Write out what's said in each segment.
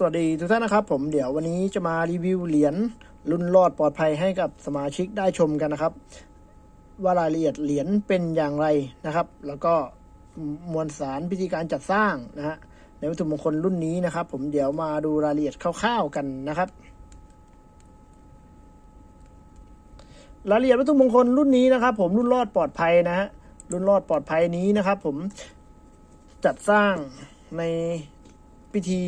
สวัสดีทุกท่านนะครับ ผมเดี๋ยววันนี้จะมารีวิวเหรียญรุ่นรอดปลอดภัยให้กับสมาชิกได้ชมกันนะครับ ว่ารายละเอียดเหรียญเป็นอย่างไรนะครับ แล้วก็มวลสารพิธีการจัดสร้างนะฮะในวัตถุมงคลรุ่นนี้นะครับ ผมเดี๋ยวมาดูรายละเอียดคร่าวๆกันนะครับรายละเอียดวัตถุมงคลรุ่นนี้นะครับ ผมรุ่นรอดปลอดภัยนะฮะรุ่นรอดปลอดภัยนี้นะครับ ผมจัดสร้างในพิธี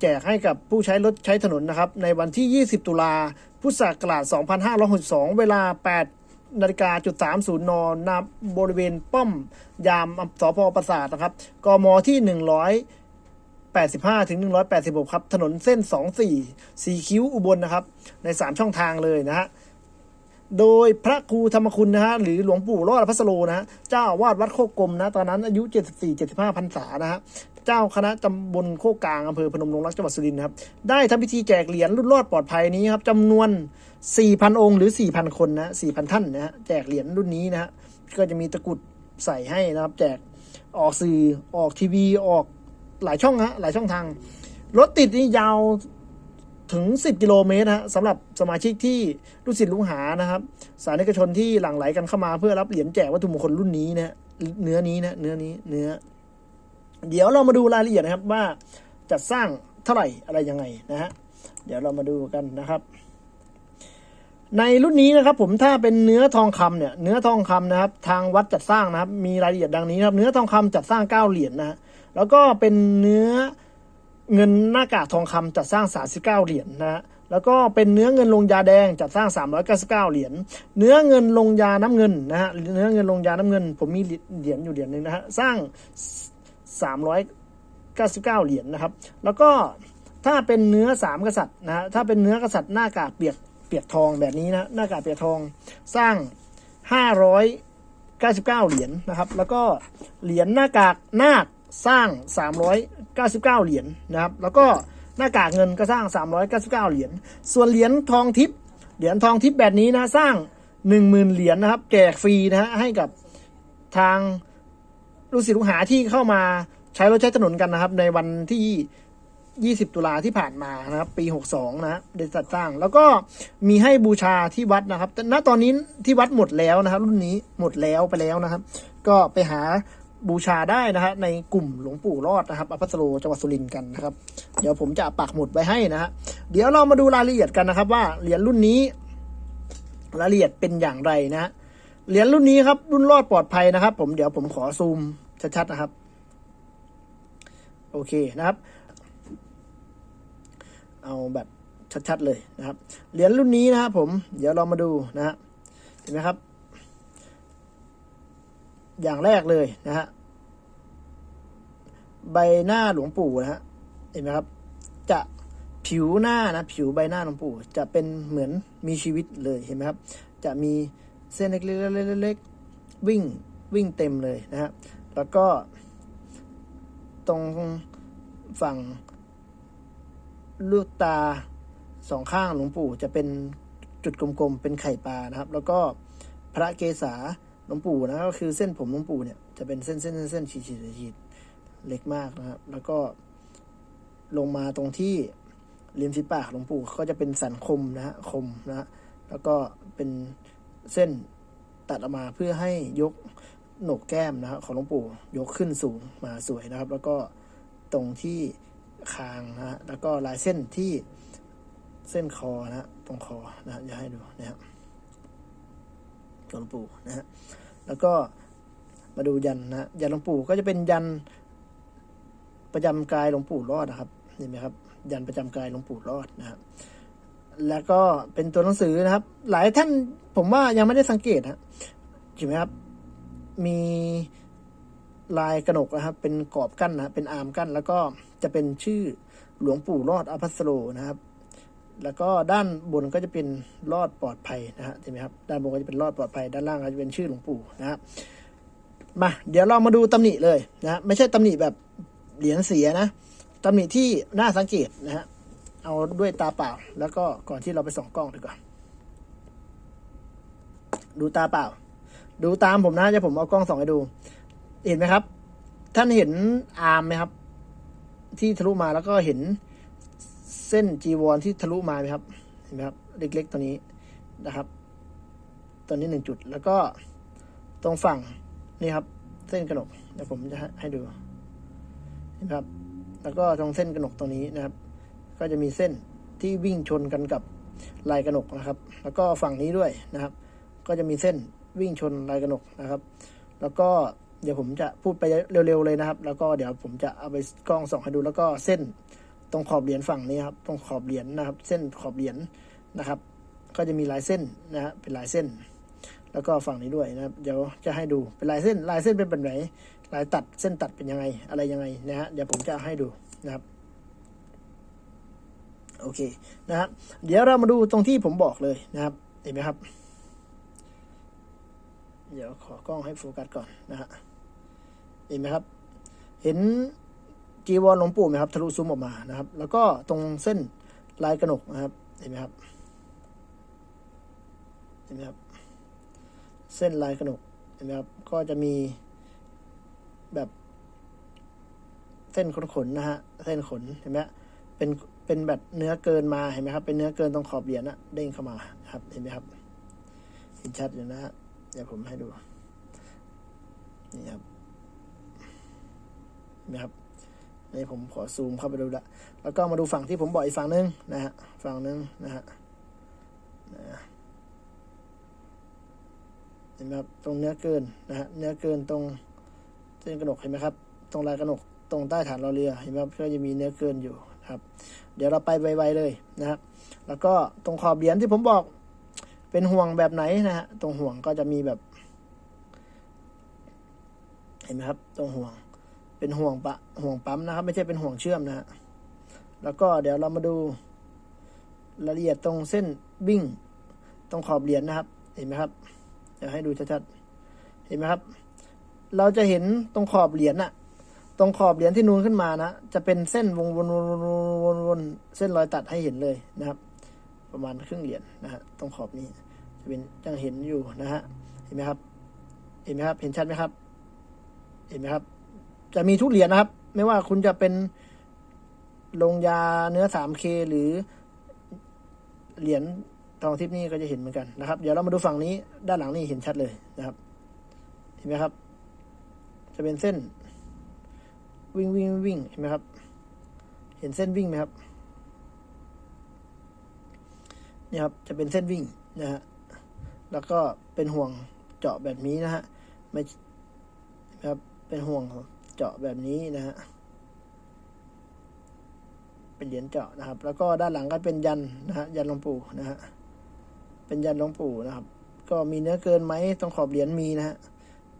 แจกให้กับผู้ใช้รถใช้ถนนนะครับ ในวันที่ 20 ตุลาพุทธศักราช 2562 เวลา 8นาฬิกาจุด30นณบริเวณป้อมยามสพประสาทนะครับ กมที่ 185 ถึง 186 ครับ ถนนเส้น 24 สีคิ้วอุบลนะครับ ใน 3 ช่องทางเลยนะฮะ โดยพระครูธรรมคุณนะฮะหรือหลวงปู่รอดพัสโลนะฮะเจ้าวาสวัดโคกกลมนะตอนนั้นอายุ 74-75พรรษานะฮะเจ้าคณะตำบลโคกกลางอำเภอพนมรงรักจังหวัดสุรินทร์ครับได้ทำพิธีแจกเหรียญรุ่นรอดปลอดภัยนี้ครับจำนวน 4,000 องค์หรือ 4,000 คนนะ4,000 ท่านนะฮะแจกเหรียญรุ่นนี้นะฮะก็จะมีตะกุดใส่ให้นะครับ แจกออกสื่อออกทีวีออกหลายช่องฮะหลายช่องทางรถติดนี่ยาว ถึง 10 กิโลเมตรนะฮะสำหรับสมาชิกที่ลูกศิษย์ลูกหานะครับ สาธารณชนที่หลั่งไหลกันเข้ามาเพื่อรับเหรียญแจกวัตถุมงคลรุ่นนี้นะเนื้อนี้นะเนื้อนี้เนื้อ เดี๋ยวเรามาดูรายละเอียดนะครับว่าจัดสร้างเท่าไหร่อะไรยังไงนะฮะเดี๋ยวเรามาดูกันนะครับ ในรุ่นนี้นะครับผมถ้าเป็นเนื้อทองคำเนี่ยเนื้อทองคำนะครับ ทางวัดจัดสร้างนะครับ มีรายละเอียดดังนี้นะครับ เนื้อทองคำจัดสร้างเก้าเหรียญนะฮะแล้วก็เป็นเนื้อ เงินหน้ากากทองคำจัดสร้าง 39 เหรียญนะฮะแล้วก็เป็นเนื้อเงินลงยาแดงจัดสร้าง 399 เหรียญ เนื้อเงินลงยาน้ำเงินนะฮะ เนื้อเงินลงยาน้ำเงิน ผมมีเหรียญอยู่เหรียญหนึ่งนะฮะ สร้าง 399 เหรียญนะครับ แล้วก็ถ้าเป็นเนื้อสามกษัตริย์นะฮะ ถ้าเป็นเนื้อกษัตริย์หน้ากากเปียกเปียกทองแบบนี้นะหน้ากากเปียกทองสร้าง599 เหรียญนะครับ แล้วก็เหรียญหน้ากากนาค สร้าง 399 เหรียญนะครับ แล้วก็หน้ากากเงินก็สร้าง 399 เหรียญ ส่วนเหรียญทองทิพย์ เหรียญทองทิพย์แบบนี้นะสร้าง 10,000 เหรียญนะครับ แจกฟรีนะฮะให้กับทางลูกศิษย์ลูกหาที่เข้ามาใช้รถใช้ถนนกันนะครับ ในวันที่ 20 ตุลาที่ผ่านมานะครับ ปี 62 นะฮะได้จัดสร้าง แล้วก็มีให้บูชาที่วัดนะครับ แต่ณตอนนี้ที่วัดหมดแล้วนะครับ รุ่นนี้หมดแล้วไปแล้วนะครับ ก็ไปหา บูชาได้นะฮะในกลุ่มหลวงปู่รอดนะครับอภัสโรจังหวัดสุรินทร์กันนะครับ เดี๋ยวผมจะปักหมุดไว้ให้นะฮะเดี๋ยวเรามาดูรายละเอียดกันนะครับ ว่าเหรียญรุ่นนี้ รายละเอียดเป็นอย่างไรนะฮะเหรียญรุ่นนี้ครับ รุ่นรอดปลอดภัยนะครับ ผมเดี๋ยวผมขอซูมชัดๆนะครับ โอเคนะครับ เอาแบบชัดๆเลยนะครับเหรียญรุ่นนี้นะครับผมเดี๋ยวเรามาดูนะฮะเห็นไหมครับ อย่างแรกเลยนะฮะใบหน้าหลวงปู่นะฮะเห็นไหมครับ จะผิวหน้านะผิวใบหน้าหลวงปู่ จะเป็นเหมือนมีชีวิตเลยเห็นไหมครับ จะมีเส้นเล็กๆๆๆวิ่งวิ่งเต็มเลยนะฮะแล้วก็ตรงฝั่งลูกตาสองข้างหลวงปู่จะเป็นจุดกลมๆ เป็นไข่ปลานะครับ แล้วก็พระเกศา หลวงปู่นะก็คือเส้นผมหลวงปู่เนี่ยจะเป็นเส้นเส้นเส้นเส้นฉีดฉีดฉีดเล็กมากนะครับ แล้วก็ลงมาตรงที่ริมฝีปากหลวงปู่ก็จะเป็นสันคมนะฮะคมนะฮะแล้วก็เป็นเส้นตัดออกมาเพื่อให้ยกโหนกแก้มนะครับของหลวงปู่ยกขึ้นสูงมาสวยนะครับ แล้วก็ตรงที่คางนะฮะแล้วก็ลายเส้นที่เส้นคอนะฮะตรงคอนะฮะจะให้ดูนะครับ หลวงปู่นะฮะแล้วก็มาดูยันนะฮะยันหลวงปู่ก็จะเป็นยันประจำกายหลวงปู่รอดนะครับเห็นไหมครับ ยันประจำกายหลวงปู่รอดนะครับแล้วก็เป็นตัวหนังสือนะครับ หลายท่านผมว่ายังไม่ได้สังเกตฮะเห็นไหมครับ มีลายกระหนกนะครับ เป็นกรอบกั้นนะเป็นอาร์มกั้น แล้วก็จะเป็นชื่อหลวงปู่รอดอภัสโรนะครับ แล้วก็ด้านบนก็จะเป็นรอดปลอดภัยนะฮะเห็นไหมครับด้านบนก็จะเป็นรอดปลอดภัย ด้านล่างก็จะเป็นชื่อหลวงปู่นะครับมาเดี๋ยวเรามาดูตำหนิเลยนะฮะไม่ใช่ตำหนิแบบเหรียญเสียนะตำหนิที่น่าสังเกตนะฮะเอาด้วยตาเปล่า แล้วก็ก่อนที่เราไปส่องกล้องดีกว่าดูตาเปล่า ดูตามผมนะจะผมเอากล้องส่องให้ดู เห็นไหมครับ ท่านเห็นอาร์มไหมครับ ที่ทะลุมาแล้วก็เห็น เส้นจีวรที่ทะลุมาไหมครับเห็นไหมครับเล็กๆตัวนี้นะครับ ตัวนี้หนึ่งจุด แล้วก็ตรงฝั่งนี่ครับ เส้นกระหนกเดี๋ยวผมจะให้ดูเห็นไหมครับ แล้วก็ตรงเส้นกระหนกตรงนี้นะครับ ก็จะมีเส้นที่วิ่งชนกันกับลายกระหนกนะครับ แล้วก็ฝั่งนี้ด้วยนะครับ ก็จะมีเส้นวิ่งชนลายกระหนกนะครับ แล้วก็เดี๋ยวผมจะพูดไปเร็วๆเลยนะครับ แล้วก็เดี๋ยวผมจะเอาไปกล้องส่องให้ดูแล้วก็เส้น ตรงขอบเหรียญฝั่งนี้ครับ ตรงขอบเหรียญนะครับ เส้นขอบเหรียญนะครับ ก็จะมีลายเส้นนะฮะเป็นลายเส้น แล้วก็ฝั่งนี้ด้วยนะครับ เดี๋ยวจะให้ดูเป็นลายเส้น ลายเส้นเป็นแบบไหน ลายตัดเส้นตัดเป็นยังไง อะไรยังไงนะฮะ เดี๋ยวผมจะให้ดูนะครับ โอเคนะครับ เดี๋ยวเรามาดูตรงที่ผมบอกเลยนะครับ เห็นไหมครับ เดี๋ยวขอกล้องให้โฟกัสก่อนนะฮะ เห็นไหมครับ เห็น จีวรหลวงปู่ไหมครับทะลุซุ้มออกมานะครับ แล้วก็ตรงเส้นลายกระหนกนะครับเห็นไหมครับเห็นไหมครับ เส้นลายกระหนกเห็นไหมครับก็จะมีแบบเส้นขนๆนะฮะเส้นขนเห็นไหมเป็นเป็นแบบเนื้อเกินมาเห็นไหมครับเป็นเนื้อเกินตรงขอบเหรียญนะเด้งเข้ามาครับเห็นไหมครับเห็นชัดอยู่นะฮะเดี๋ยวผมให้ดูนี่ครับเห็นไหมครับ นี่ผมขอซูมเข้าไปดูละ แล้วก็มาดูฝั่งที่ผมบอกอีกฝั่งนึงนะฮะ ฝั่งนึงนะฮะนะเห็นไหมครับ ตรงเนื้อเกินนะฮะ เนื้อเกินตรงเส้นกระหนกเห็นไหมครับ ตรงลายกระหนก ตรงใต้ฐานรอเรือ เห็นไหมครับ ก็จะมีเนื้อเกินอยู่ครับ เดี๋ยวเราไปไวๆเลยนะครับ แล้วก็ตรงขอบเหรียญที่ผมบอก เป็นห่วงแบบไหนนะฮะ ตรงห่วงก็จะมีแบบ เห็นไหมครับ ตรงห่วง เป็นห่วงปะห่วงปั๊มนะครับ ไม่ใช่เป็นห่วงเชื่อมนะฮะแล้วก็เดี๋ยวเรามาดูรายละเอียดตรงเส้นวิ่งตรงขอบเหรียญนะครับ เห็นไหมครับเดี๋ยวให้ดูชัดๆเห็นไหมครับ เราจะเห็นตรงขอบเหรียญน่ะตรงขอบเหรียญที่นูนขึ้นมานะ จะเป็นเส้นวงวนวนวนวนวนเส้นรอยตัดให้เห็นเลยนะครับ ประมาณครึ่งเหรียญนะฮะตรงขอบนี้ จะเป็นยังเห็นอยู่นะฮะเห็นไหมครับ เห็นไหมครับ เห็นชัดไหมครับ เห็นไหมครับ จะมีทุกเหรียญนะครับ ไม่ว่าคุณจะเป็นลงยาเนื้อ 3K หรือเหรียญทองทิพนี่ก็จะเห็นเหมือนกันนะครับ เดี๋ยวเรามาดูฝั่งนี้ด้านหลังนี่เห็นชัดเลยนะครับ เห็นไหมครับ จะเป็นเส้น วิ่งวิ่งวิ่งเห็นไหมครับ เห็นเส้นวิ่งไหมครับนี่ครับจะเป็นเส้นวิ่งนะฮะแล้วก็เป็นห่วงเจาะแบบนี้นะฮะไม่นะครับเป็นห่วง เจาะแบบนี้นะฮะเป็นเหรียญเจาะนะครับ แล้วก็ด้านหลังก็เป็นยันนะฮะยันหลวงปู่นะฮะเป็นยันหลวงปู่นะครับ ก็มีเนื้อเกินไหมตรงขอบเหรียญมีนะฮะ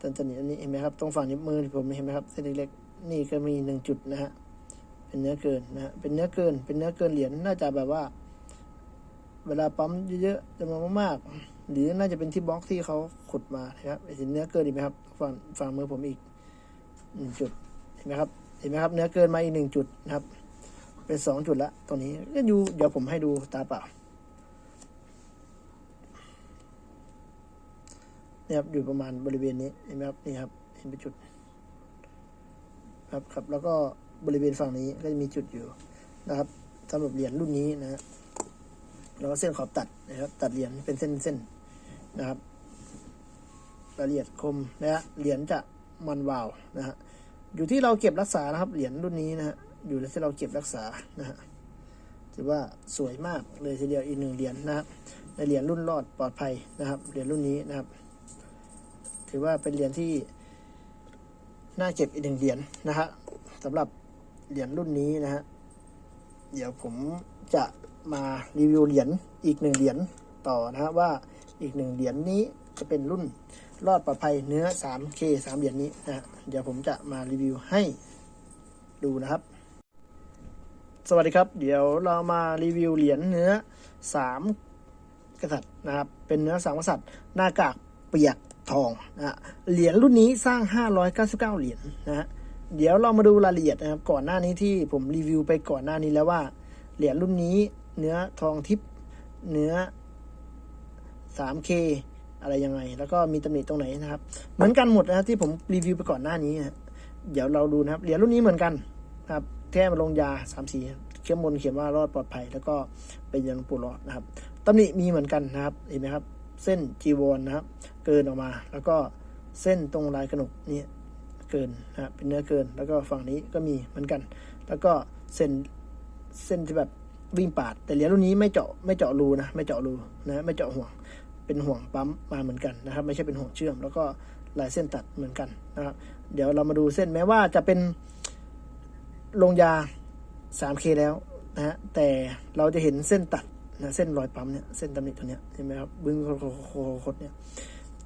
ตันตันนี้อันนี้เห็นไหมครับ ตรงฝั่งนิ้วมือผมเห็นไหมครับเส้นเล็กๆนี่ก็มีหนึ่งจุดนะฮะเป็นเนื้อเกินนะฮะเป็นเนื้อเกิน เป็นเนื้อเกินเหรียญน่าจะแบบว่า เวลาปั๊มเยอะๆจำนวนมากๆหรือน่าจะเป็นที่บล็อกที่เขาขุดมานะครับเห็นเนื้อเกินอีกไหมครับฝั่งฝั่งมือผมอีก หนึ่งจุดเห็นไหมครับเห็นไหมครับเนื้อเกินมาอีกหนึ่งจุดนะครับ เป็นสองจุดละตรงนี้ก็อยู่เดี๋ยวผมให้ดูตาเปล่าเนี่ยครับอยู่ประมาณบริเวณนี้เห็นไหมครับนี่ครับเห็นเป็นจุดครับครับแล้วก็บริเวณฝั่งนี้ก็จะมีจุดอยู่นะครับสำหรับเหรียญรุ่นนี้นะแล้วก็เส้นขอบตัดนะครับ ตัดเหรียญเป็นเส้นเส้นๆนะครับรายละเอียดคมนะฮะเหรียญจะ มันวาวนะฮะอยู่ที่เราเก็บรักษานะครับเหรียญรุ่นนี้นะฮะอยู่ที่เราเก็บรักษานะฮะถือว่าสวยมากเลยทีเดียวอีกหนึ่งเหรียญนะครับในเหรียญรุ่นรอดปลอดภัยนะครับเหรียญรุ่นนี้นะครับ ถือว่าเป็นเหรียญที่น่าเก็บอีกหนึ่งเหรียญนะฮะสำหรับเหรียญรุ่นนี้นะฮะเดี๋ยวผมจะมารีวิวเหรียญอีกหนึ่งเหรียญต่อนะฮะว่าอีกหนึ่งเหรียญนี้จะเป็นรุ่น รอดปลอดภัยเนื้อ 3K 3 เหรียญนี้นะฮะเดี๋ยวผมจะมารีวิวให้ดูนะครับ สวัสดีครับ เดี๋ยวเรามารีวิวเหรียญเนื้อ 3 กษัตริย์นะครับ เป็นเนื้อสามกษัตริย์หน้ากากเปียกทองนะฮะเหรียญรุ่นนี้สร้าง 599 เหรียญนะฮะเดี๋ยวเรามาดูรายละเอียดนะครับ ก่อนหน้านี้ที่ผมรีวิวไปก่อนหน้านี้แล้วว่า เหรียญรุ่นนี้เนื้อทองทิพย์เนื้อ 3K อะไรยังไง แล้วก็มีตำหนิตรงไหนนะครับ เหมือนกันหมดนะครับที่ผมรีวิวไปก่อนหน้านี้เดี๋ยวเราดูนะครับเหรียญรุ่นนี้เหมือนกันนะครับแค่มาลงยา3สีเขียนบนเขียนว่ารอดปลอดภัย แล้วก็เป็นยันหลวงปู่รอดนะครับตำหนิมีเหมือนกันนะครับเห็นไหมครับ เส้นจีวรนะครับ เกินออกมา แล้วก็เส้นตรงลายกระหนกนี่เกินนะเป็นเนื้อเกิน แล้วก็ฝั่งนี้ก็มีเหมือนกัน แล้วก็เส้นเส้นที่แบบวิ่งปาด แต่เหรียญรุ่นนี้ไม่เจาะไม่เจาะรูนะไม่เจาะรูนะไม่เจาะห่วง เป็นห่วงปั๊มมาเหมือนกันนะครับ ไม่ใช่เป็นห่วงเชื่อม แล้วก็ลายเส้นตัดเหมือนกันนะครับ เดี๋ยวเรามาดูเส้นแม้ว่าจะเป็นลงยา 3K แล้วนะฮะแต่เราจะเห็นเส้นตัดนะเส้นรอยปั๊มเนี่ยเส้นตำหนิตัวเนี้ยเห็นไหมครับบึ้งโคตรเนี่ย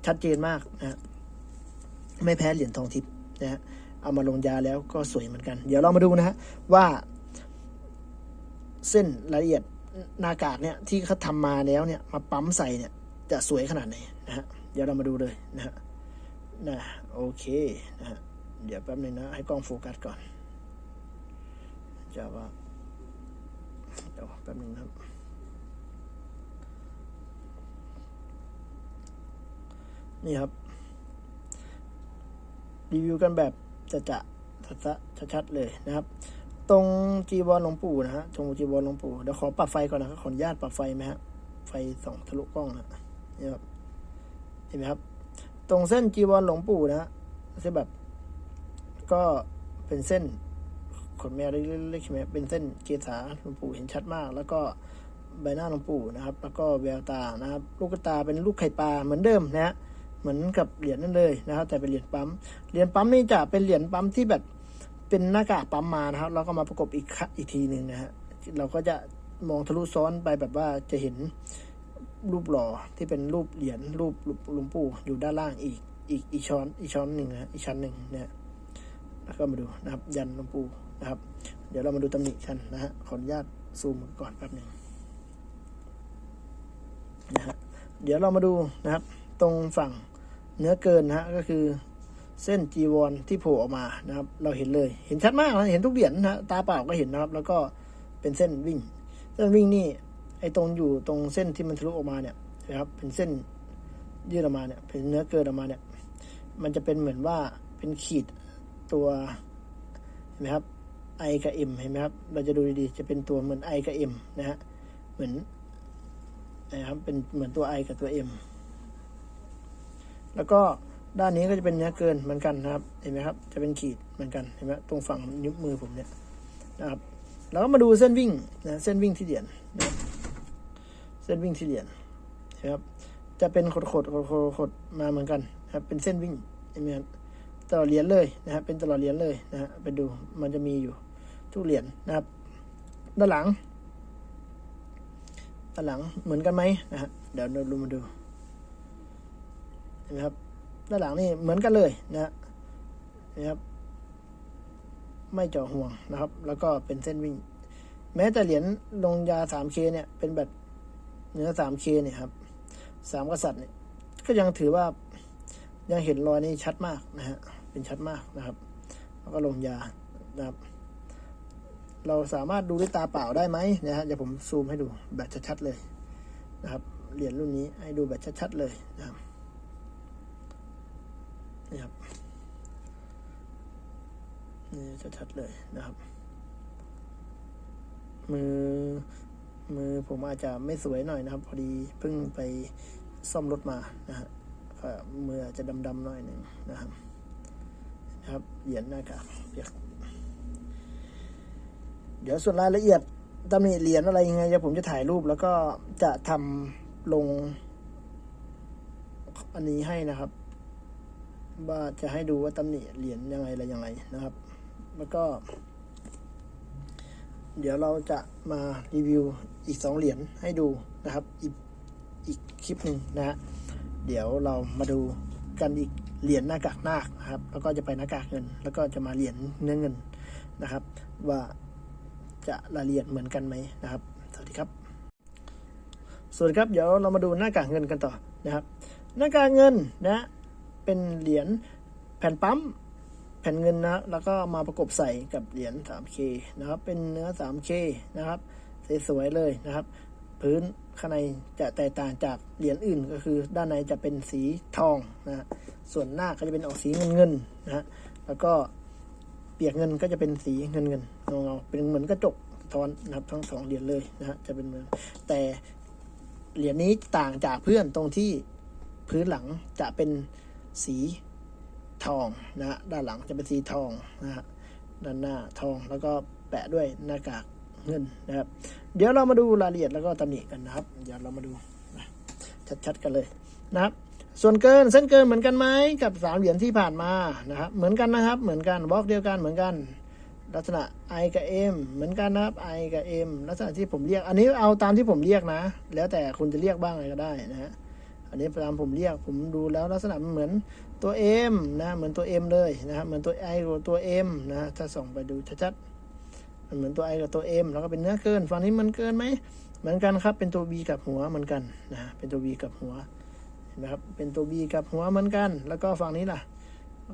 ชัดเจนมากนะฮะไม่แพ้เหรียญทองทิพย์นะฮะเอามาลงยาแล้วก็สวยเหมือนกัน เดี๋ยวเรามาดูนะฮะว่า เส้นรายละเอียดหน้ากากเนี่ยที่เขาทำมาแล้วเนี่ยมาปั๊มใส่เนี่ย จะสวยขนาดไหนนะฮะเดี๋ยวเรามาดูเลยนะฮะนะโอเคนะฮะเดี๋ยวแป๊บนึงนะ ให้กล้องโฟกัสก่อนจะว่าเดี๋ยวแป๊บนึงครับ นี่ครับ รีวิวกันแบบจะจะจะจะชัดเลยนะครับ ตรงจีวรหลวงปู่นะฮะตรงจีวรหลวงปู่เดี๋ยวขอปรับไฟก่อนนะครับขออนุญาตปรับไฟไหมฮะไฟส่องทะลุกล้องนะ นี่ครับเห็นไหมครับ ตรงเส้นจีวรหลวงปู่นะฮะเส้นแบบ ก็เป็นเส้นขนแมวเล็กๆใช่ไหมเป็นเส้นเกษาหลวงปู่เห็นชัดมาก แล้วก็ใบหน้าหลวงปู่นะครับ แล้วก็แววตานะครับ ลูกตาเป็นลูกไข่ปลาเหมือนเดิมนะฮะเหมือนกับเหรียญนั่นเลยนะครับ แต่เป็นเหรียญปั๊มเหรียญปั๊มนี่จะเป็นเหรียญปั๊มที่แบบเป็นหน้ากากปั๊มมานะครับ แล้วก็มาประกบอีกอีกทีหนึ่งนะฮะเราก็จะมองทะลุซ้อนไปแบบว่าจะเห็น รูปหล่อที่เป็นรูปเหรียญรูปหลวงปู่อยู่ด้านล่างอีกอีกอีกช้อนอีกช้อนหนึ่งนะฮะอีกชั้นหนึ่งเนะฮะแล้วก็มาดูนะครับ ยันหลวงปู่นะครับ เดี๋ยวเรามาดูตำหนิกันนะฮะขออนุญาตซูมก่อนแป๊บหนึ่งนะฮะเดี๋ยวเรามาดูนะครับ ตรงฝั่งเนื้อเกินนะฮะก็คือเส้นจีวรที่โผล่ออกมานะครับ เราเห็นเลยเห็นชัดมากนะเห็นทุกเหรียญนะฮะตาเปล่าก็เห็นนะครับ แล้วก็เป็นเส้นวิ่ง เส้นวิ่งนี่ ไอ้ตรงอยู่ตรงเส้นที่มันทะลุออกมาเนี่ยนะครับเป็นเส้นยืดออกมาเนี่ยเป็นเนื้อเกินออกมาเนี่ยมันจะเป็นเหมือนว่าเป็นขีดตัวเห็นไหมครับไอกับเอ็มเห็นไหมครับ เราจะดูดีๆ จะเป็นตัวเหมือนไอกับเอ็มนะฮะ เหมือนนะครับ เป็นเหมือนตัวไอกับตัวเอ็มแล้วก็ด้านนี้ก็จะเป็นเนื้อเกินเหมือนกันนะครับ เห็นไหมครับ จะเป็นขีดเหมือนกัน เห็นไหมตรงฝั่งนิ้วมือผมเนี่ยนะครับ แล้วก็มาดูเส้นวิ่งนะ เส้นวิ่งที่เหรียญนะครับ ส้นวิ่งที่เหรียญนะครับ จะเป็นขดๆขดๆขดๆมาเหมือนกันนะครับ เป็นเส้นวิ่งเห็นไหมครับตลอดเหรียญเลยนะครับ เป็นตลอดเหรียญเลยนะฮะไปดูมันจะมีอยู่ทุกเหรียญนะครับ ด้านหลัง ด้านหลังเหมือนกันไหมนะฮะเดี๋ยวเราดูมาดูเห็นไหมครับ ด้านหลังนี่เหมือนกันเลยนะฮะนะครับ ไม่เจาะห่วงนะครับ แล้วก็เป็นเส้นวิ่ง แม้แต่เหรียญลงยา 3K เนี่ยเป็นแบบ เนื้อ 3K เนี่ยครับสามกษัตริย์เนี่ยก็ยังถือว่ายังเห็นรอยนี้ชัดมากนะฮะเป็นชัดมากนะครับ แล้วก็ลงยานะครับ เราสามารถดูด้วยตาเปล่าได้ไหมนะฮะเดี๋ยวผมซูมให้ดูแบบชัดๆเลยนะครับเหรียญรุ่นนี้ให้ดูแบบชัดๆเลยนะครับนี่ครับนี่ชัดๆเลยนะครับ มือ มือผมอาจจะไม่สวยหน่อยนะครับ พอดีเพิ่งไปซ่อมรถมานะฮะก็มืออาจจะดำๆหน่อยหนึ่งนะครับนะครับเหรียญหน้ากากเปียกเดี๋ยวส่วนรายละเอียดตำหนิเหรียญอะไรยังไงเดี๋ยวผมจะถ่ายรูปแล้วก็จะทำลง อันนี้ให้นะครับ ว่าจะให้ดูว่าตำหนิเหรียญยังไงอะไรยังไงนะครับ แล้วก็ เดี๋ยวเราจะมารีวิวอีกสองเหรียญให้ดูนะครับ อีกอีกคลิปหนึ่งนะฮะเดี๋ยวเรามาดูกันอีกเหรียญหน้ากากนาคนะครับ แล้วก็จะไปหน้ากากเงิน แล้วก็จะมาเหรียญเนื้อเงินนะครับ ว่าจะรายละเอียดเหมือนกันไหมนะครับ สวัสดีครับ สวัสดีครับเดี๋ยวเรามาดูหน้ากากเงินกันต่อนะครับ หน้ากากเงินนะเป็นเหรียญแผ่นปั๊ม แผ่นเงินนะแล้วก็มาประกบใส่กับเหรียญ 3K นะครับ เป็นเนื้อ 3K นะครับสวยๆเลยนะครับ พื้นข้างในจะแตกต่างจากเหรียญอื่นก็คือ ด้านในจะเป็นสีทองนะส่วนหน้าก็จะเป็นออกสีเงินเงินนะฮะแล้วก็เปียกเงินก็จะเป็นสีเงินเงินเงาๆเป็นเหมือนกระจกทอนนะครับทั้งสองเหรียญเลยนะฮะจะเป็นเหมือนแต่เหรียญนี้ต่างจากเพื่อนตรงที่พื้นหลังจะเป็นสี ทองนะฮะด้านหลังจะเป็นสีทองนะฮะด้านหน้าทองแล้วก็แปะด้วยหน้ากากเงินนะครับ เดี๋ยวเรามาดูรายละเอียดแล้วก็ตำหนิกันนะครับ เดี๋ยวเรามาดูนะชัดๆกันเลยนะครับ ส่วนเกินเส้นเกินเหมือนกันไหมกับสามเหรียญที่ผ่านมานะครับเหมือนกันนะครับ เหมือนกันบล็อกเดียวกันเหมือนกัน ลักษณะ I กับ M เหมือนกันนะครับ I กับ M ลักษณะที่ผมเรียก อันนี้เอาตามที่ผมเรียกนะ แล้วแต่คุณจะเรียกบ้างอะไรก็ได้นะฮะ อันนี้ตามผมเรียกผมดูแล้วลักษณะมันเหมือนตัว M นะเหมือนตัว M เลยนะครับเหมือนตัว I กับตัว M นะถ้าส่องไปดูชัดๆมันเหมือนตัว I กับตัว M แล้วก็เป็นเนื้อเกินฝั่งนี้มันเกินไหมเหมือนกันครับเป็นตัว B กับหัวเหมือนกันนะเป็นตัว B กับหัวเห็นะครับเป็นตัว B กับหัวเหมือนกัน แล้วก็ฝั่งนี้ล่ะ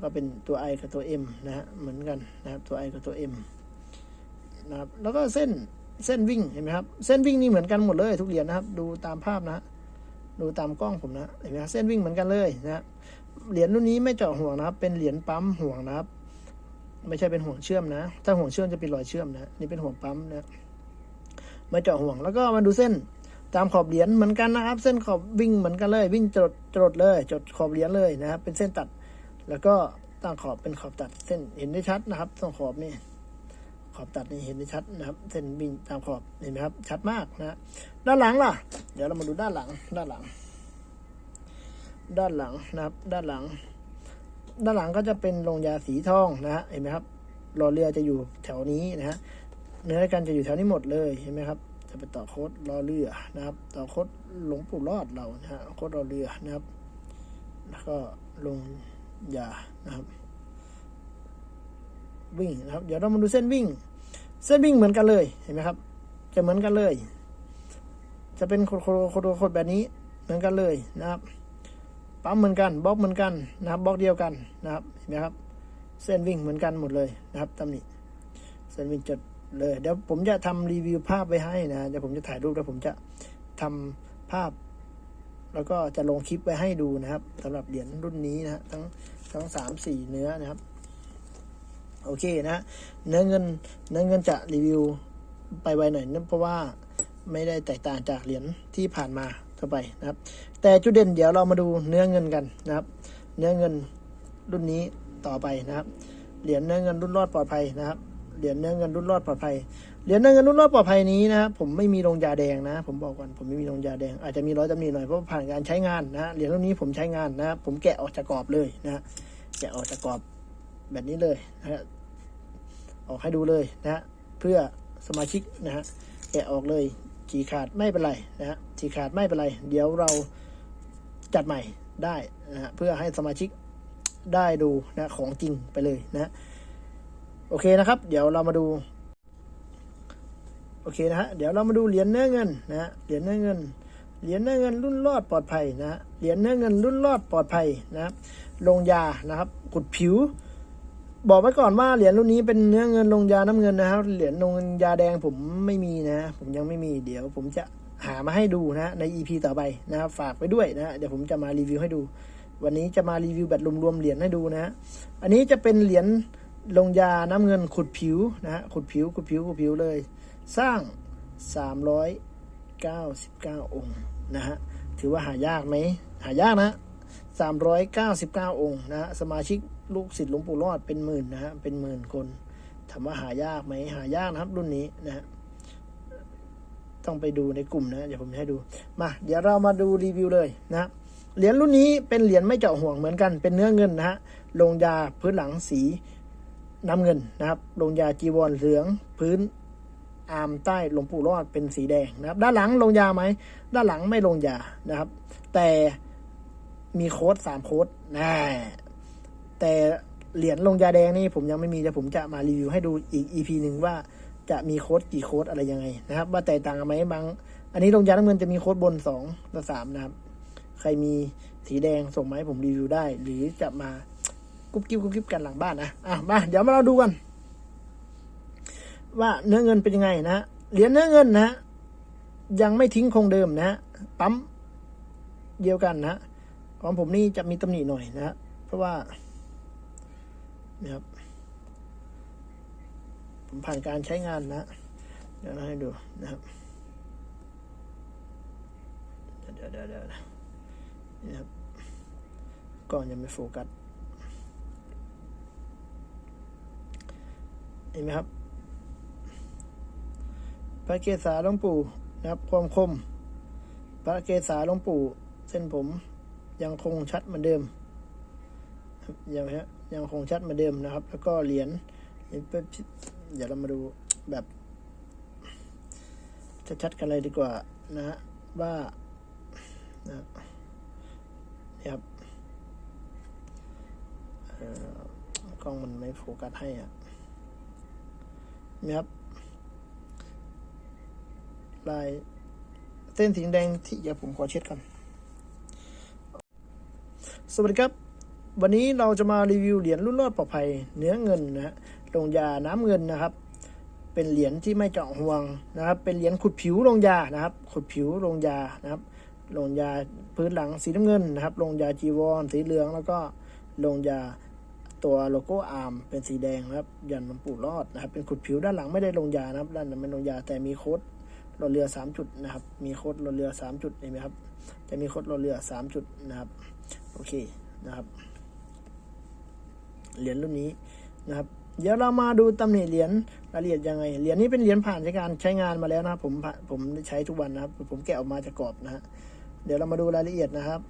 ก็เป็นตัว I กับตัว M นะฮะเหมือนกันนะครับตัว I กับตัว M นะครับแล้วก็เส้นเส้นวิ่งเห็นไหมครับเส้นวิ่งนี่เหมือนกันหมดเลยทุกเหรียญนะครับ ดูตามภาพนะฮะ ดูตามกล้องผมนะเห็นไหมครับเส้นวิ่งเหมือนกันเลยนะเหรียญรุ่นนี้ไม่เจาะห่วงนะครับ เป็นเหรียญปั๊มห่วงนะครับ ไม่ใช่เป็นห่วงเชื่อมนะ ถ้าห่วงเชื่อมจะเป็นรอยเชื่อมนะ นี่เป็นห่วงปั๊มนะไม่เจาะห่วงแล้วก็มาดูเส้นตามขอบเหรียญเหมือนกันนะครับ เส้นขอบวิ่งเหมือนกันเลย วิ่งจดจดเลย จดขอบเหรียญเลยนะครับ เป็นเส้นตัด แล้วก็ตั้งขอบเป็นขอบตัดเส้นเห็นได้ชัดนะครับตรงขอบนี่ ขอบตัดนี่เห็นได้ชัดนะครับ เส้นวิ่งตามขอบเห็นไหมครับ ชัดมากนะด้านหลังล่ะ เดี๋ยวเรามาดูด้านหลัง ด้านหลัง ด้านหลังนะครับ ด้านหลัง ด้านหลังก็จะเป็นลงยาสีทองนะฮะเห็นไหมครับรอเรือจะอยู่แถวนี้นะฮะเนื้อกันจะอยู่แถวนี้หมดเลยเห็นไหมครับ จะไปต่อโคดรอเรือนะครับ ต่อโคดหลวงปู่รอดเรานะฮะโคดรอเรือนะครับ แล้วก็ลงยานะครับ วิ่งนะครับ เดี๋ยวเรามาดูเส้นวิ่ง เส้นวิ่งเหมือนกันเลยเห็นไหมครับ จะเหมือนกันเลย จะเป็นโคดโคดโคดโคดแบบนี้เหมือนกันเลยนะครับปั๊มเหมือนกันบล็อกเหมือนกันนะครับบล็อกเดียวกันนะครับเห็นไหมครับ เส้นวิ่งเหมือนกันหมดเลยนะครับตำหนิเส้นวิ่งจดเลยเดี๋ยวผมจะทำรีวิวภาพไว้ให้นะเดี๋ยวผมจะถ่ายรูปแล้วผมจะทำภาพ แล้วก็จะลงคลิปไว้ให้ดูนะครับสำหรับเหรียญรุ่นนี้นะฮะทั้งทั้งสามสี่เนื้อนะครับ โอเคนะเนื้อเงินเนื้อเงินจะรีวิวไปไวหน่อยนะเพราะว่าไม่ได้แตกต่างจากเหรียญที่ผ่านมาทั่วไปนะครับ แต่จุดเด่นเดี๋ยวเรามาดูเนื้อเงินกันนะครับ เนื้อเงินรุ่นนี้ต่อไปนะครับเหรียญเนื้อเงินรุ่นรอดปลอดภัยนะครับเหรียญเนื้อเงินรุ่นรอดปลอดภัยเหรียญเนื้อเงินรุ่นรอดปลอดภัยนี้นะครับผมไม่มีลงยาแดงนะ ผมบอกก่อนผมไม่มีลงยาแดง อาจจะมีร้อยตำหนิหน่อยเพราะผ่านการใช้งานนะเหรียญรุ่นนี้ผมใช้งานนะผมแกะออกจากกรอบเลยนะแกะออกจากกรอบ แบบนี้เลยนะฮะออกให้ดูเลยนะฮะเพื่อสมาชิกนะฮะแกะออกเลยฉีขาดไม่เป็นไรนะฮะฉีขาดไม่เป็นไร เดี๋ยวเราจัดใหม่ได้นะฮะเพื่อให้สมาชิกได้ดูนะของจริงไปเลยนะฮะโอเคนะครับ เดี๋ยวเรามาดูโอเคนะฮะเดี๋ยวเรามาดูเหรียญเนื้อเงินนะฮะเหรียญเนื้อเงินเหรียญเนื้อเงินรุ่นรอดปลอดภัยนะฮะเหรียญเนื้อเงินรุ่นรอดปลอดภัยนะลงยานะครับขุดผิว บอกไว้ก่อนว่าเหรียญรุ่นนี้เป็นเนื้อเงินลงยาน้ำเงินนะครับ เหรียญลงยาแดงผมไม่มีนะ ผมยังไม่มีเดี๋ยว ผมจะหามาให้ดูนะใน EP ต่อไปนะครับฝากไว้ด้วยนะเดี๋ยวผมจะมารีวิวให้ดู วันนี้จะมารีวิวแบบรวมๆเหรียญให้ดูนะฮะอันนี้จะเป็นเหรียญลงยาน้ำเงินขุดผิวนะฮะขุดผิวขุดผิวขุดผิวเลย สร้าง 399 องค์นะฮะถือว่าหายากไหมหายากนะ399 องค์นะฮะสมาชิก ลูกศิษย์หลวงปู่รอดเป็นหมื่นนะฮะเป็นหมื่นคนถามว่าหายากไหมหายากนะครับ รุ่นนี้นะฮะต้องไปดูในกลุ่มนะเดี๋ยวผมให้ดูมาเดี๋ยวเรามาดูรีวิวเลยนะเหรียญรุ่นนี้เป็นเหรียญไม่เจาะห่วงเหมือนกันเป็นเนื้อเงินนะฮะลงยาพื้นหลังสีน้ำเงินนะครับลงยาจีวรเหลืองพื้นอาร์มใต้หลวงปู่รอดเป็นสีแดงนะครับ ด้านหลังลงยาไหมด้านหลังไม่ลงยานะครับ แต่มีโค้ดสามโค้ดนะ แต่เหรียญลงยาแดงนี่ผมยังไม่มีแต่ผมจะมารีวิวให้ดูอีก EP หนึ่งว่าจะมีโค้ดกี่โค้ดอะไรยังไงนะครับ ว่าแตกต่างกันไหมบาง อันนี้ลงยาน้ำเงินจะมีโค้ดบนสองและสามนะครับ ใครมีสีแดงส่งมาให้ผมรีวิวได้ หรือจะมากุ๊บกิ๊บกุ๊บกิ๊บกันหลังบ้านนะอะมาเดี๋ยวมาเราดูกัน ว่าเนื้อเงินเป็นยังไงนะเหรียญเนื้อเงินนะยังไม่ทิ้งคงเดิมนะปั๊มเดียวกันนะของผมนี่จะมีตำหนิหน่อยนะเพราะว่า นะครับผมผ่านการใช้งานนะ เดี๋ยวเราให้ดูนะครับ เดี๋ยวเดี๋ยวเดี๋ยวนี่ครับก่อนยังไม่โฟกัสเห็นไหมครับพระเกศาหลวงปู่นะครับ ความคม พระเกศาหลวงปู่ เส้นผมยังคงชัดเหมือนเดิมครับยังฮะ ยังคงชัดเหมือนเดิมนะครับ แล้วก็เหรียญเดี๋ยวเรามาดูแบบชัดๆกันเลยดีกว่านะฮะว่านะนี่ครับกล้องมันไม่โฟกัสให้อะนี่ครับ ลายเส้นสีแดงที่เดี๋ยวผมขอเช็ดก่อนสวัสดีครับ วันนี้เราจะมารีวิวเหรียญรุ่นรอดปลอดภัยเนื้อเงินนะฮะลงยาน้ำเงินนะครับ เป็นเหรียญที่ไม่เจาะห่วงนะครับ เป็นเหรียญขุดผิวลงยานะครับ ขุดผิวลงยานะครับ ลงยาพื้นหลังสีน้ำเงินนะครับ ลงยาจีวรสีเหลืองแล้วก็ลงยาตัวโลโก้อาร์มเป็นสีแดงนะครับ ยันหลวงปู่รอดนะครับ เป็นขุดผิวด้านหลังไม่ได้ลงยานะครับ ด้านหลังไม่ลงยาแต่มีโค้ดรถเรือสามจุดนะครับ มีโค้ดรถเรือสามจุดเห็นไหมครับ จะมีโค้ดรถเรือสามจุดนะครับ โอเคนะครับ เหรียญรุ่นนี้นะครับเดี๋ยวเรามาดูตำหนิเหรียญรายละเอียดยังไง เหรียญนี้เป็นเหรียญผ่านใช้การใช้งานมาแล้วนะครับผมผ่านผมใช้ทุกวันนะครับ ผมแกะออกมาจากกรอบนะฮะเดี๋ยวเรามาดูรายละเอียดนะครับ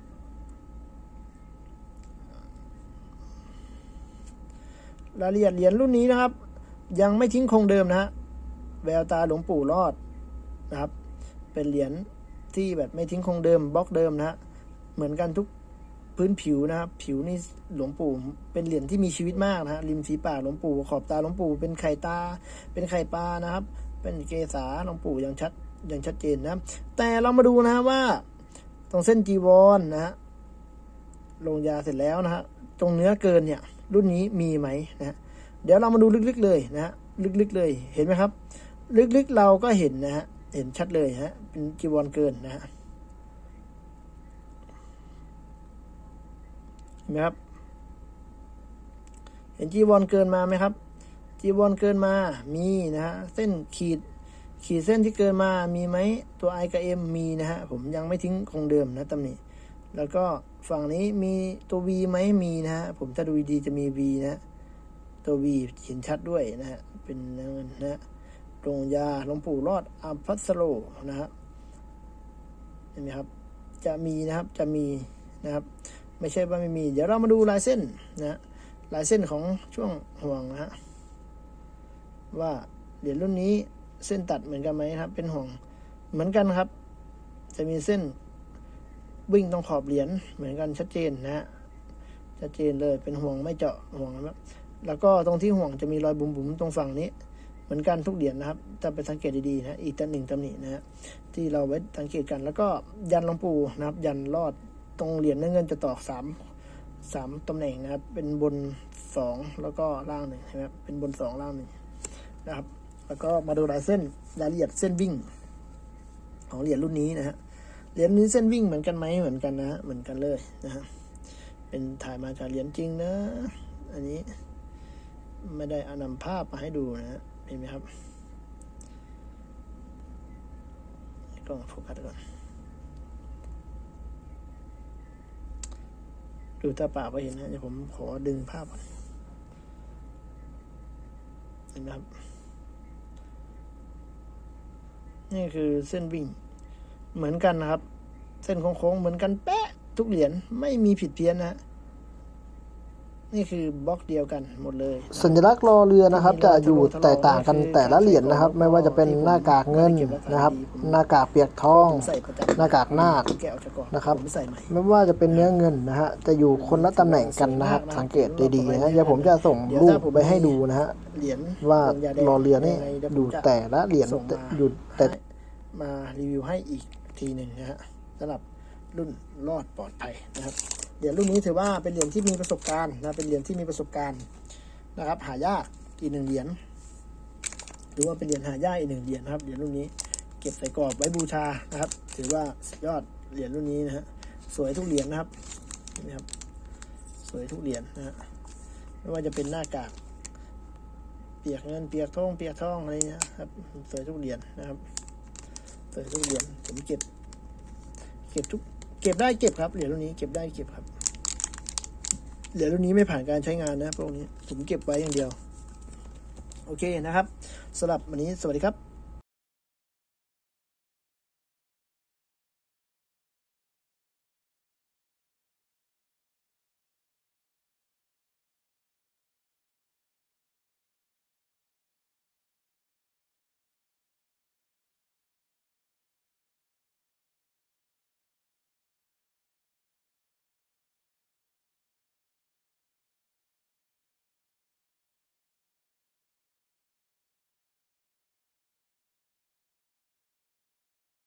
รายละเอียดเหรียญรุ่นนี้นะครับ ยังไม่ทิ้งคงเดิมนะฮะแววตาหลวงปู่รอดนะครับ เป็นเหรียญที่แบบไม่ทิ้งคงเดิมบล็อกเดิมนะฮะเหมือนกันทุก พื้นผิวนะครับ ผิวนี่หลวงปู่เป็นเหรียญที่มีชีวิตมากนะฮะริมฝีปากหลวงปู่ขอบตาหลวงปู่เป็นไข่ตา เป็นไข่ปลานะครับ เป็นเกษาหลวงปู่อย่างชัดอย่างชัดเจนนะแต่เรามาดูนะฮะว่า ตรงเส้นจีวรนะฮะลงยาเสร็จแล้วนะฮะตรงเนื้อเกินเนี่ย รุ่นนี้มีไหมนะเดี๋ยวเรามาดูลึกๆเลยนะฮะลึกๆเลยเห็นไหมครับ ลึกๆเราก็เห็นนะฮะเห็นชัดเลยฮะเป็นจีวรเกินนะฮะ เห็นไหมครับ เห็นจีวรเกินมาไหมครับ จีวรเกินมา มีนะฮะ เส้นขีด ขีดเส้นที่เกินมา มีไหม ตัว i กับ m มีนะฮะ ผมยังไม่ทิ้งคงเดิมนะตำหนิแล้วก็ฝั่งนี้มีตัว v ไหมมีนะฮะ ผมถ้าดูดีจะมี v นะ ตัว v เห็นชัดด้วยนะฮะ เป็นเงินนะฮะโรงยาหลวงปู่รอดอัมพัสโลนะฮะเห็นไหมครับ จะมีนะครับ จะมีนะครับ ไม่ใช่ว่าไม่มี เดี๋ยวเรามาดูลายเส้นนะลายเส้นของช่วงห่วงนะฮะว่าเหรียญรุ่นนี้เส้นตัดเหมือนกันไหมครับ เป็นห่วงเหมือนกันครับ จะมีเส้นวิ่งตรงขอบเหรียญเหมือนกันชัดเจนนะฮะชัดเจนเลยเป็นห่วงไม่เจาะห่วงนะครับแล้วก็ตรงที่ห่วงจะมีรอยบุ๋มๆตรงฝั่งนี้ เหมือนกันทุกเหรียญนะครับถ้าไปสังเกตดีๆนะอีกตัวหนึ่งตำหนินะฮะที่เราไว้สังเกตกัน แล้วก็ยันหลวงปู่นะครับ ยันรอด ตรงเหรียญเนื้อเงินจะตอกสามสามตำแหน่งนะครับ เป็นบนสองแล้วก็ล่างหนึ่งนะครับเป็นบนสองล่างหนึ่งนะครับ แล้วก็มาดูลายเส้นรายละเอียดเส้นวิ่ง ของเหรียญรุ่นนี้นะฮะเหรียญนี้เส้นวิ่งเหมือนกันไหมเหมือนกันนะเหมือนกันเลยนะฮะเป็นถ่ายมาจากเหรียญจริงนะ อันนี้ไม่ได้อนำภาพมาให้ดูนะฮะเห็นไหมครับกล้องโฟกัสก่อน ดูตาเปล่าก็เห็นนะเดี๋ยวผมขอดึงภาพก่อนเห็นไหมครับ นี่คือเส้นวิ่ง เหมือนกันนะครับ เส้นโค้งๆเหมือนกันแป๊ะทุกเหรียญไม่มีผิดเพี้ยนนะฮะ นี่คือบล็อกเดียวกันหมดเลยนะสัญลักษณ์รอเรือนะครับ จะอยู่แตกต่างกันแต่ละเหรียญนะครับ ไม่ว่าจะเป็นหน้ากากเงินนะครับ หน้ากากเปียกทองผมใส่ประจำหน้ากากนาคแกะออกจากกล่องนะครับผมใส่ใหม่ไม่ว่าจะเป็นเนื้อเงินนะฮะจะอยู่คนละตำแหน่งกันนะครับ สังเกตดีๆนะฮะเดี๋ยวผมจะส่งรูปไปให้ดูนะฮะเหรียญว่าลงยแดงรอเรือนี่งไงดี๋วผมอยู่จะแต่ละเหรียญส่งมาอยู่แต่มารีวิวให้อีกทีหนึ่งนะฮะสำหรับรุ่นรอดปลอดภัยนะครับ เหรียญรุ่นนี้ถือว่าเป็นเหรียญที่มีประสบการณ์นะเป็นเหรียญที่มีประสบการณ์นะครับ หายากอีกหนึ่งเหรียญหรือว่าเป็นเหรียญหายากอีกหนึ่งเหรียญนะครับเหรียญรุ่นนี้เก็บใส่กรอบไว้บูชานะครับ ถือว่าสุดยอดเหรียญรุ่นนี้นะฮะสวยทุกเหรียญนะครับนไหมครับสวยทุกเหรียญนะฮะไม่ว่าจะเป็นหน้ากากเปียกเงินเปียกทองเปียกทองอะไรเงี้ยครับสวยทุกเหรียญนะครับสวยทุกเหรียญผมเก็บเก็บทุก เก็บได้เก็บครับเหรียญรุ่นนี้เก็บได้เก็บครับเหรียญรุ่นนี้ไม่ผ่านการใช้งานนะพวกนี้ผมเก็บไว้อย่างเดียว โอเคนะครับสำหรับวันนี้สวัสดีครับ